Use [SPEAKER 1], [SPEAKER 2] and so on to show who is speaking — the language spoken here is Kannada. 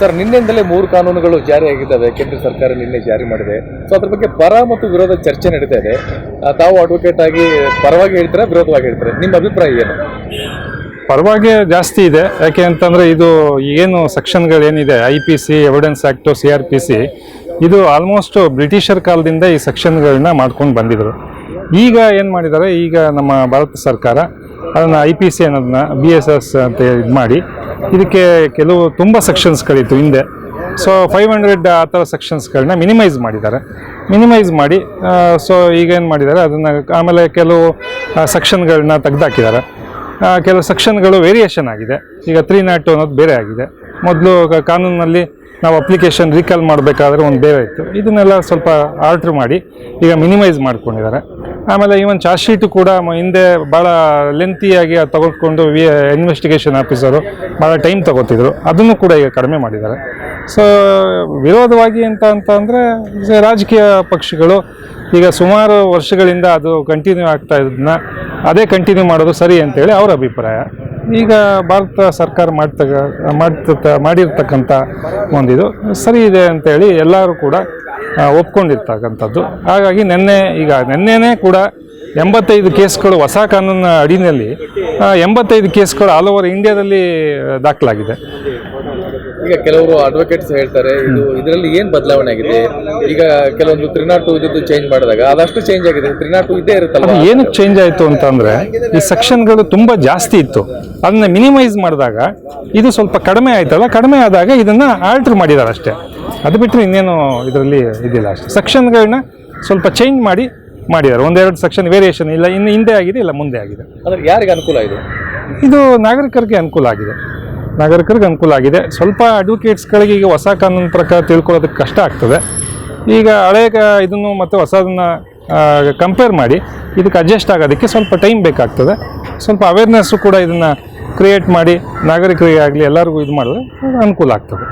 [SPEAKER 1] ಸರ್, ನಿನ್ನೆಯಿಂದಲೇ ಮೂರು ಕಾನೂನುಗಳು ಜಾರಿಯಾಗಿದ್ದಾವೆ. ಕೇಂದ್ರ ಸರ್ಕಾರ ನಿನ್ನೆ ಜಾರಿ ಮಾಡಿದೆ. ಸೊ ಅದ್ರ ಬಗ್ಗೆ ಪರ ಮತ್ತು ವಿರೋಧ ಚರ್ಚೆ ನಡೀತಾ ಇದೆ. ತಾವು ಅಡ್ವೊಕೇಟ್ ಆಗಿ ಪರವಾಗಿ ಹೇಳ್ತಾರೆ, ವಿರೋಧವಾಗಿ ಹೇಳ್ತಾರೆ? ನಿಮ್ಮ ಅಭಿಪ್ರಾಯ ಏನು?
[SPEAKER 2] ಪರವಾಗಿ ಜಾಸ್ತಿ ಇದೆ. ಯಾಕೆ ಅಂತಂದರೆ ಇದು ಏನು ಸೆಕ್ಷನ್ಗಳೇನಿದೆ I P C evidence act C R P C ಇದು ಆಲ್ಮೋಸ್ಟ್ ಬ್ರಿಟಿಷರ್ ಕಾಲದಿಂದ ಈ ಸೆಕ್ಷನ್ಗಳನ್ನ ಮಾಡ್ಕೊಂಡು ಬಂದಿದ್ರು. ಈಗ ಏನು ಮಾಡಿದ್ದಾರೆ? ಈಗ ನಮ್ಮ ಭಾರತ ಸರ್ಕಾರ ಅದನ್ನು ಐ ಪಿ ಸಿ ಅನ್ನೋದನ್ನ ಬಿ ಎಸ್ ಎಸ್ ಅಂತ ಇದು ಮಾಡಿ. ಇದಕ್ಕೆ ಕೆಲವು ತುಂಬ ಸೆಕ್ಷನ್ಸ್ಗಳಿತ್ತು ಹಿಂದೆ. ಸೊ ಫೈವ್ ಹಂಡ್ರೆಡ್ ಆ ಥರ ಸೆಕ್ಷನ್ಸ್ಗಳನ್ನ ಮಿನಿಮೈಸ್ ಮಾಡಿದ್ದಾರೆ. ಮಿನಿಮೈಸ್ ಮಾಡಿ ಸೊ ಈಗೇನು ಮಾಡಿದ್ದಾರೆ? ಅದನ್ನು ಆಮೇಲೆ ಕೆಲವು ಸೆಕ್ಷನ್ಗಳನ್ನ ತೆಗೆದಾಕಿದ್ದಾರೆ. ಕೆಲವು ಸೆಕ್ಷನ್ಗಳು ವೇರಿಯೇಷನ್ ಆಗಿದೆ. ಈಗ ತ್ರೀ ನಾಟ್ ಟು ಅನ್ನೋದು ಬೇರೆ ಆಗಿದೆ. ಮೊದಲು ಕಾನೂನಲ್ಲಿ ನಾವು ಅಪ್ಲಿಕೇಶನ್ ರೀಕಾಲ್ ಮಾಡಬೇಕಾದ್ರೆ ಒಂದು ಬೇರೆ ಇತ್ತು. ಇದನ್ನೆಲ್ಲ ಸ್ವಲ್ಪ ಆರ್ಡ್ರ್ ಮಾಡಿ ಈಗ ಮಿನಿಮೈಸ್ ಮಾಡ್ಕೊಂಡಿದ್ದಾರೆ. ಆಮೇಲೆ ಈವನ್ ಚಾರ್ಜ್ ಶೀಟು ಕೂಡ ಹಿಂದೆ ಭಾಳ ಲೆಂತಿಯಾಗಿ ಅದು ತಗೊಳ್ಕೊಂಡು ವಿ ಇನ್ವೆಸ್ಟಿಗೇಷನ್ ಆಫೀಸರು ಭಾಳ ಟೈಮ್ ತಗೋತಿದ್ರು. ಅದನ್ನು ಕೂಡ ಈಗ ಕಡಿಮೆ ಮಾಡಿದ್ದಾರೆ. ಸೊ ವಿರೋಧವಾಗಿ ಅಂತ ಅಂತ ಅಂದರೆ ರಾಜಕೀಯ ಪಕ್ಷಗಳು ಈಗ ಸುಮಾರು ವರ್ಷಗಳಿಂದ ಅದು ಕಂಟಿನ್ಯೂ ಆಗ್ತಾ ಇದ್ದನ್ನ ಅದೇ ಕಂಟಿನ್ಯೂ ಮಾಡೋದು ಸರಿ ಅಂತೇಳಿ ಅವರ ಅಭಿಪ್ರಾಯ. ಈಗ ಭಾರತ ಸರ್ಕಾರ ಮಾಡ್ತಕ್ಕ ಮಾಡ್ತ ಮಾಡಿರ್ತಕ್ಕಂಥ ಒಂದಿದು, ಸರಿ ಇದೆ ಅಂತೇಳಿ ಎಲ್ಲರೂ ಕೂಡ ಒಪ್ಕೊಂಡಿರ್ತಕ್ಕಂಥದ್ದು. ಹಾಗಾಗಿ ನಿನ್ನೆ ಈಗ ನಿನ್ನೆನೇ ಕೂಡ ಎಂಬತ್ತೈದು ಕೇಸ್ಗಳು ಹೊಸ ಕಾನೂನಿನ ಅಡಿನಲ್ಲಿ ಆ, ಎಂಬತ್ತೈದು ಕೇಸ್ಗಳು ಆಲ್ ಓವರ್ ಇಂಡಿಯಾದಲ್ಲಿ ದಾಖಲಾಗಿದೆ.
[SPEAKER 1] ಈಗ ಕೆಲವರು ಅಡ್ವೊಕೇಟ್ಸ್ ಹೇಳ್ತಾರೆ ಇದು ಇದರಲ್ಲಿ ಏನು ಬದಲಾವಣೆ ಆಗಿದೆ? ಈಗ ಕೆಲವೊಂದು ತ್ರೀ ನಾಟ್ ಟು ಇದ್ದು ಚೇಂಜ್ ಮಾಡಿದಾಗ ಅದಷ್ಟು ಚೇಂಜ್ ಆಗಿದೆ. ತ್ರೀ ನಾಟ್ ಟು ಇದ್ದೇ ಇರುತ್ತಲ್ಲ
[SPEAKER 2] ಏನಕ್ಕೆ ಚೇಂಜ್ ಆಯಿತು ಅಂತಂದರೆ ಈ ಸೆಕ್ಷನ್ಗಳು ತುಂಬ ಜಾಸ್ತಿ ಇತ್ತು. ಅದನ್ನ ಮಿನಿಮೈಸ್ ಮಾಡಿದಾಗ ಇದು ಸ್ವಲ್ಪ ಕಡಿಮೆ ಆಯ್ತಲ್ಲ ಕಡಿಮೆ ಆದಾಗ ಇದನ್ನು ಆಲ್ಟ್ರ್ ಮಾಡಿದ್ದಾರೆ ಅಷ್ಟೇ ಅದು ಬಿಟ್ಟರೆ ಇನ್ನೇನು ಇದರಲ್ಲಿ ಇದಿಲ್ಲ ಅಷ್ಟೇ. ಸೆಕ್ಷನ್ಗಳನ್ನ ಸ್ವಲ್ಪ ಚೇಂಜ್ ಮಾಡಿ ಮಾಡಿದ್ದಾರೆ. ಒಂದೆರಡು ಸೆಕ್ಷನ್ ವೇರಿಯೇಷನ್ ಇಲ್ಲ ಇನ್ನು ಹಿಂದೆ ಆಗಿದೆ ಇಲ್ಲ ಮುಂದೆ ಆಗಿದೆ.
[SPEAKER 1] ಅಂದ್ರೆ ಯಾರಿಗೆ ಅನುಕೂಲ ಇದೆ
[SPEAKER 2] ಇದು ನಾಗರಿಕರಿಗೆ ಅನುಕೂಲ ಆಗಿದೆ. ನಾಗರಿಕರಿಗೆ ಅನುಕೂಲ ಆಗಿದೆ. ಸ್ವಲ್ಪ ಅಡ್ವೊಕೇಟ್ಸ್ಗಳಿಗೆ ಈಗ ಹೊಸ ಕಾನೂನು ಪ್ರಕಾರ ತಿಳ್ಕೊಳ್ಳೋದಕ್ಕೆ ಕಷ್ಟ ಆಗ್ತದೆ. ಈಗ ಹಳೆಯ ಇದನ್ನು ಮತ್ತು ಹೊಸದನ್ನು ಕಂಪೇರ್ ಮಾಡಿ ಇದಕ್ಕೆ ಅಡ್ಜಸ್ಟ್ ಆಗೋದಕ್ಕೆ ಸ್ವಲ್ಪ ಟೈಮ್ ಬೇಕಾಗ್ತದೆ. ಸ್ವಲ್ಪ ಅವೇರ್ನೆಸ್ಸು ಕೂಡ ಇದನ್ನು ಕ್ರಿಯೇಟ್ ಮಾಡಿ ನಾಗರಿಕರಿಗೆ ಆಗಲಿ ಎಲ್ಲರಿಗೂ ಇದು ಮಾಡಿದ್ರೆ ಅನುಕೂಲ ಆಗ್ತದೆ.